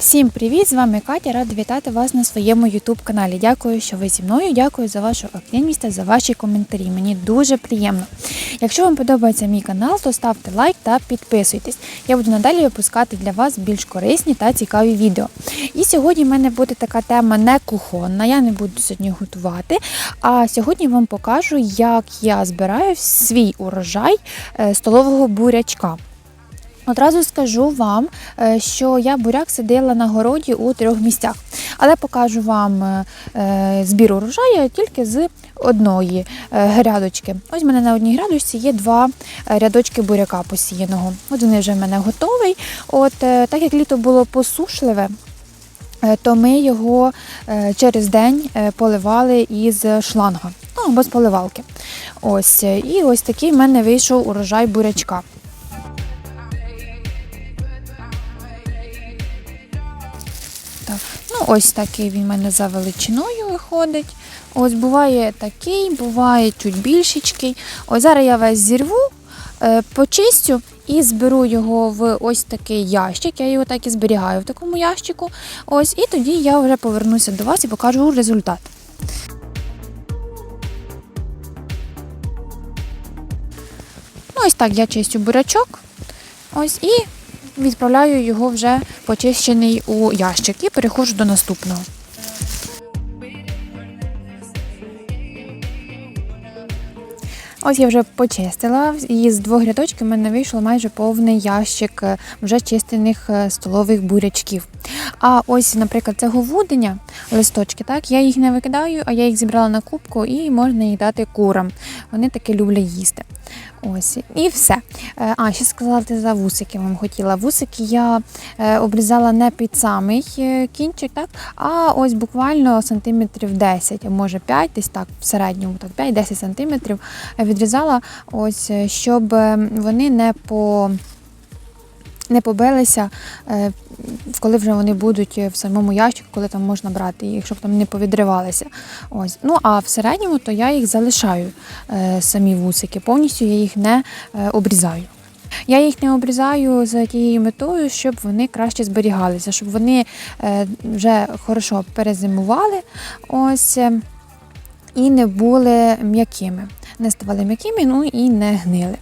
Всім привіт! З вами Катя. Рада вітати вас на своєму YouTube каналі. Дякую, що ви зі мною. Дякую за вашу активність та за ваші коментарі. Мені дуже приємно. Якщо вам подобається мій канал, то ставте лайк та підписуйтесь. Я буду надалі випускати для вас більш корисні та цікаві відео. І сьогодні в мене буде така тема не кухонна. Я не буду сьогодні готувати. А сьогодні вам покажу, як я збираю свій урожай е, столового бурячка. Одразу скажу вам, е, що я буряк сидила на городі у трьох місцях, але покажу вам е, е, збір урожаю тільки з одної грядочки. Ось в мене на одній грядочці є два рядочки буряка посіяного. От вони вже в мене готовий. От так як літо було посушливе. То ми його через день поливали із шланга, ну або з поливалки. Ось і ось такий в мене вийшов урожай бурячка. Ось такий він в мене за величиною виходить. Ось буває такий, буває чуть більшечкий. Ось зараз я весь зірву, е, почистю і зберу його в ось такий ящик. Я його так і зберігаю в такому ящику. Ось, і тоді я вже повернуся до вас і покажу результат. Ну, ось так я чистю бурячок. Ось і відправляю його вже почищений у ящик і переходжу до наступного. Ось я вже почистила, і з двох рядочків в мене вийшло майже повний ящик е, вже чистених е, столових бурячків. А ось, наприклад, цього вудення, листочки, так, я їх не викидаю, а я їх зібрала на кубку і можна їх дати курам. Вони таки люблять їсти. Ось, і все. Е, А, ще сказати за вусики вам хотіла. Вусики я е, обрізала не під самий е, кінчик, так, а ось буквально сантиметрів 10, а може 5, десь так, в середньому так, 5-10 сантиметрів відрізала, ось, щоб вони не по. Не побилися, е, коли вже вони будуть в самому ящику, коли там можна брати їх, щоб там не повідривалися. Ось. Ну а в середньому то я їх залишаю е, самі вусики. Повністю я їх не е, обрізаю. Я їх не обрізаю за тією метою, щоб вони краще зберігалися, щоб вони е, вже хорошо перезимували ось, е, і не були м'якими. Не ставали м'якими, ну і не гнили.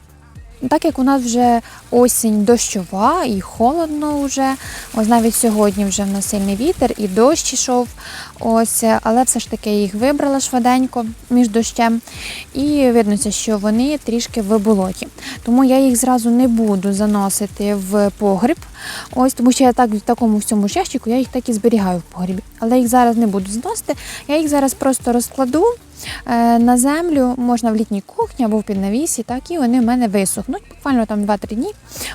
Так як у нас вже осінь дощова і холодно вже, ось навіть сьогодні вже в нас сильний вітер і дощ ішов, ось, але все ж таки їх вибрала швиденько між дощем. І виднося, що вони трішки в болоті. Тому я їх зразу не буду заносити в погріб, ось, тому що я так в такому всьому ящику, я їх так і зберігаю в погрібі. Але їх зараз не буду зносити, я їх зараз просто розкладу. Е, на землю можна в літній кухні або в піднавісі, так і вони в мене висохнуть. Буквально там 2-3 дні,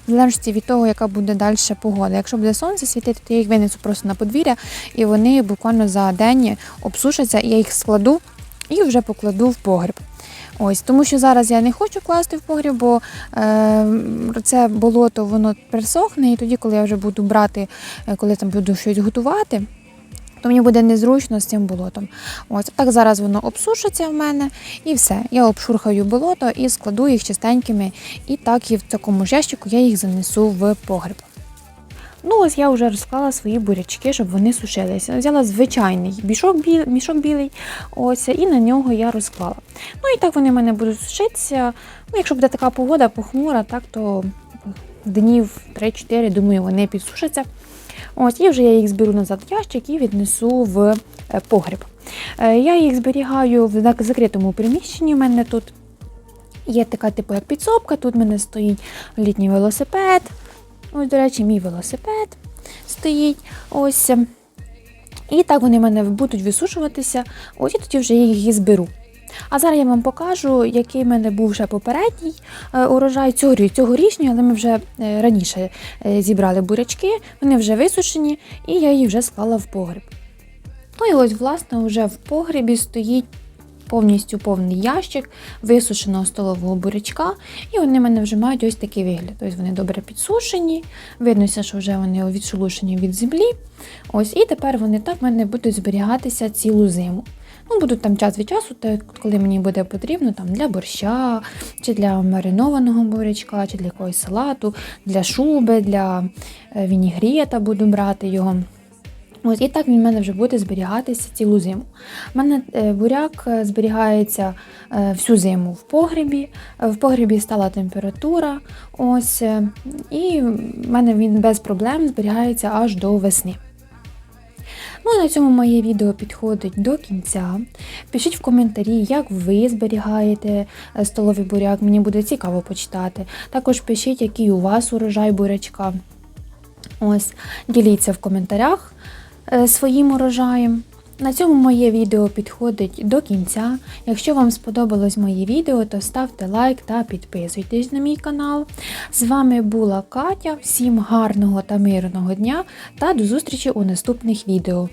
в залежності від того, яка буде далі погода. Якщо буде сонце світити, то я їх винесу просто на подвір'я, і вони буквально за день обсушаться, і я їх складу і вже покладу в погріб. Ось, тому що зараз я не хочу класти в погріб, бо е, це болото воно пересохне, і тоді, коли я вже буду брати, е, коли там буду щось готувати, то мені буде незручно з цим болотом. Ось так зараз воно обсушиться в мене і все. Я обшурхаю болото і складу їх чистенькими. І так і в такому ж ящику я їх занесу в погреб. Ну, ось я вже розклала свої бурячки, щоб вони сушилися. Взяла звичайний мішок, біл, мішок білий, ось, і на нього я розклала. Ну і так вони в мене будуть сушитися. Ну, якщо буде така погода похмура, так то днів 3-4, думаю, вони підсушаться. Ось, і вже я їх зберу назад в ящик і віднесу в е, погріб. Е, Я їх зберігаю в закритому приміщенні. У мене тут є така типу як підсобка. Тут в мене стоїть літній велосипед. Ось, до речі, мій велосипед стоїть. Ось. І так вони в мене будуть висушуватися. Ось і тоді вже я їх зберу. А зараз я вам покажу, який в мене був вже попередній е, урожай цього, цьогорічний, але ми вже е, раніше е, зібрали бурячки, вони вже висушені, і я їх вже склала в погріб. Ну і ось, власне, вже в погрібі стоїть повністю повний ящик висушеного столового бурячка, і вони в мене вже мають ось такий вигляд. Тобто вони добре підсушені, виднося, що вже вони відшелушені від землі. Ось, і тепер вони так в мене будуть зберігатися цілу зиму. Ну, будуть там час від часу, коли мені буде потрібно там, для борща, чи для маринованого бурячка, чи для якогось салату, для шуби, для е, вінігрета буду брати його. Ось, і так він в мене вже буде зберігатися цілу зиму. У мене е, буряк е, зберігається всю зиму в погрібі. В погрібі стала температура. Ось, і в мене він без проблем зберігається аж до весни. Ну а на цьому моє відео підходить до кінця. Пишіть в коментарі, як ви зберігаєте е, столовий буряк. Мені буде цікаво почитати. Також пишіть, який у вас урожай бурячка. Ось, діліться в коментарях е, своїм урожаєм. На цьому моє відео підходить до кінця. Якщо вам сподобалось моє відео, то ставте лайк та підписуйтесь на мій канал. З вами була Катя. Всім гарного та мирного дня та до зустрічі у наступних відео.